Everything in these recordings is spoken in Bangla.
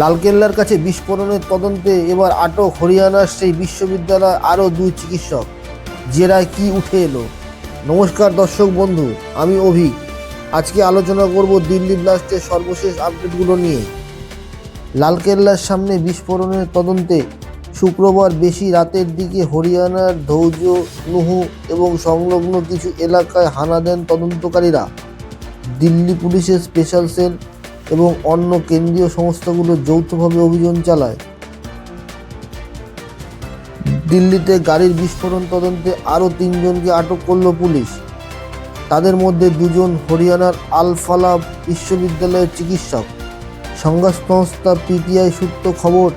লালকেল্লার কাছে বিস্ফোরণের তদন্তে এবার আটক হরিয়ানার সেই বিশ্ববিদ্যালয় আরও দুই চিকিৎসক। জেরায় কি উঠে এলো? নমস্কার দর্শক বন্ধু, আমি অভি আজকে আলোচনা করব দিল্লি ব্লাস্টের সর্বশেষ আপডেটগুলো নিয়ে। লালকেল্লার সামনে বিস্ফোরণের তদন্তে শুক্রবার বেশি রাতের দিকে হরিয়ানার ধৌজ, নুহু এবং সংলগ্ন কিছু এলাকায় হানা দেন তদন্তকারীরা। দিল্লি পুলিশের স্পেশাল সেল এবং অন্য কেন্দ্রীয় সংস্থাগুলো যৌথভাবে অভিযান চালায়। দিল্লিতে গাড়ির বিস্ফোরণ তদন্তে আরও তিনজনকে আটক করল পুলিশ। তাদের মধ্যে দুজন হরিয়ানার আলফালা বিশ্ববিদ্যালয়ের চিকিৎসক। সংবাদ সংস্থা পিটিআই সূত্র খবর,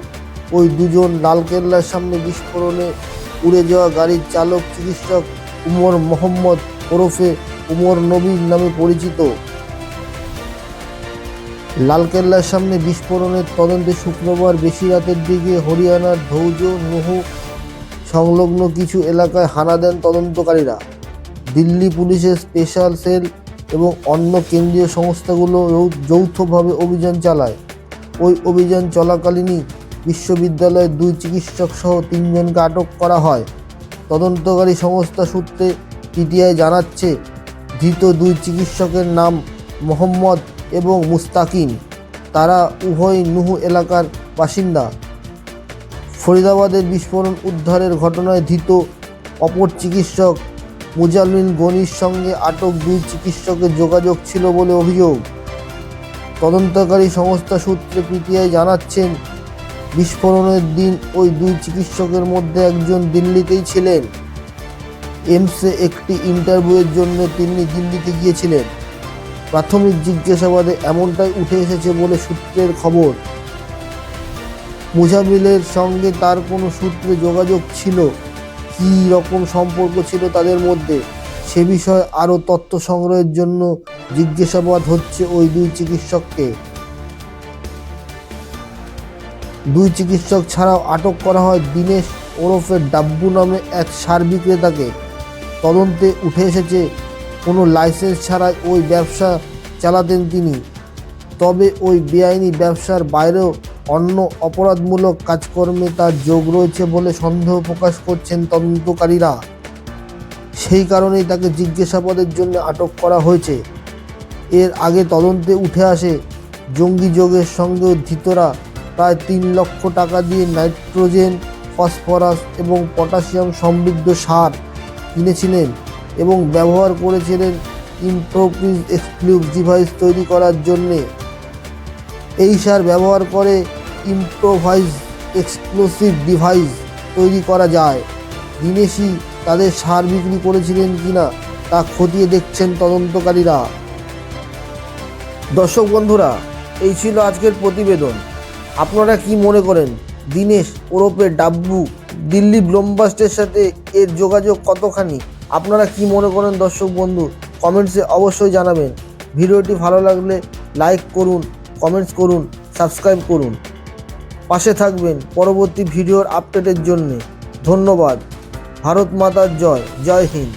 ওই দুজন লালকেল্লার সামনে বিস্ফোরণে উড়ে যাওয়া গাড়ির চালক চিকিৎসক উমর মোহাম্মদ ওরফে উমর নবীর নামে পরিচিত। লালকেল্লার সামনে বিস্ফোরণের তদন্তে শুক্রবার বেশি রাতের দিকে হরিয়ানার ধৌজ, নুহু সংলগ্ন কিছু এলাকায় হানা দেন তদন্তকারীরা। দিল্লি পুলিশের স্পেশাল সেল এবং অন্য কেন্দ্রীয় সংস্থাগুলো যৌথভাবে অভিযান চালায়। ওই অভিযান চলাকালীনই বিশ্ববিদ্যালয়ের দুই চিকিৎসক সহ তিনজনকে আটক করা হয়। তদন্তকারী সংস্থা সূত্রে পিটিআই জানাচ্ছে, ধৃত দুই চিকিৎসকের নাম মোহাম্মদ এবং মুস্তাকিম। তারা উভয় নুহু এলাকার বাসিন্দা। ফরিদাবাদের বিস্ফোরণ উদ্ধারের ঘটনায় ধৃত অপর চিকিৎসক মুজামিল গনির সঙ্গে আটক দুই চিকিৎসকের যোগাযোগ ছিল বলে অভিযোগ। তদন্তকারী সংস্থা সূত্রে পিটিআই জানাচ্ছেন, বিস্ফোরণের দিন ওই দুই চিকিৎসকের মধ্যে একজন দিল্লিতেই ছিলেন। এমসে একটি ইন্টারভিউয়ের জন্য তিনি দিল্লিতে গিয়েছিলেন। প্রাথমিক জিজ্ঞাসাবাদে এমনটাই উঠে এসেছে বলে সূত্রের খবর। মুজামিলের সঙ্গে তার কোনো সূত্রে যোগাযোগ ছিল? কী রকম সম্পর্ক ছিল তাদের মধ্যে? সে বিষয়ে আরও তথ্য সংগ্রহের জন্য জিজ্ঞাসাবাদ হচ্ছে ওই দুই চিকিৎসককে। দুই চিকিৎসক ছাড়াও আটক করা হয় দীনেশ ওরফে ডাব্বু নামে এক সার বিক্রেতাকে তদন্তে উঠে এসেছে কোনো লাইসেন্স ছাড়াই ওই ব্যবসা চালাতেন তিনি। তবে ওই বেআইনি ব্যবসার বাইরেও অন্য অপরাধমূলক কাজকর্মে তার যোগ রয়েছে বলে সন্দেহ প্রকাশ করছেন তদন্তকারীরা। সেই কারণেই তাকে জিজ্ঞাসাবাদের জন্য আটক করা হয়েছে। এর আগে তদন্তে উঠে আসে, জঙ্গি যোগের সঙ্গেও ধৃতরা প্রায় তিন লক্ষ টাকা দিয়ে নাইট্রোজেন, ফসফরাস এবং পটাশিয়াম সমৃদ্ধ সার কিনেছিলেন। এবং ব্যবহার করেছিলেন ইমপ্রোপিজ এক্সক্লুভ ডিভাইস তৈরি করার জন্যে। এই সার ব্যবহার করে ইম্প্রোভাইজ এক্সপ্লোসিভ ডিভাইস তৈরি করা যায়। দিনেশই তাদের সার বিক্রি করেছিলেন কিনা তা খতিয়ে দেখছেন তদন্তকারীরা। দর্শক বন্ধুরা, এই ছিল আজকের প্রতিবেদন। আপনারা কি মনে করেন, দিনেশ ওরফে ডাব্বু দিল্লি ব্রহ্মাস্টের সাথে এর যোগাযোগ কতখানি? আপনারা কি মনে করেন দর্শক বন্ধু, কমেন্টসে অবশ্যই জানাবেন। ভিডিওটি ভালো লাগলে লাইক করুন, কমেন্টস করুন, সাবস্ক্রাইব করুন। পাশে থাকবেন পরবর্তী ভিডিওর আপডেটের জন্যে। ধন্যবাদ। ভারত মাতার জয়। জয় হিন্দ।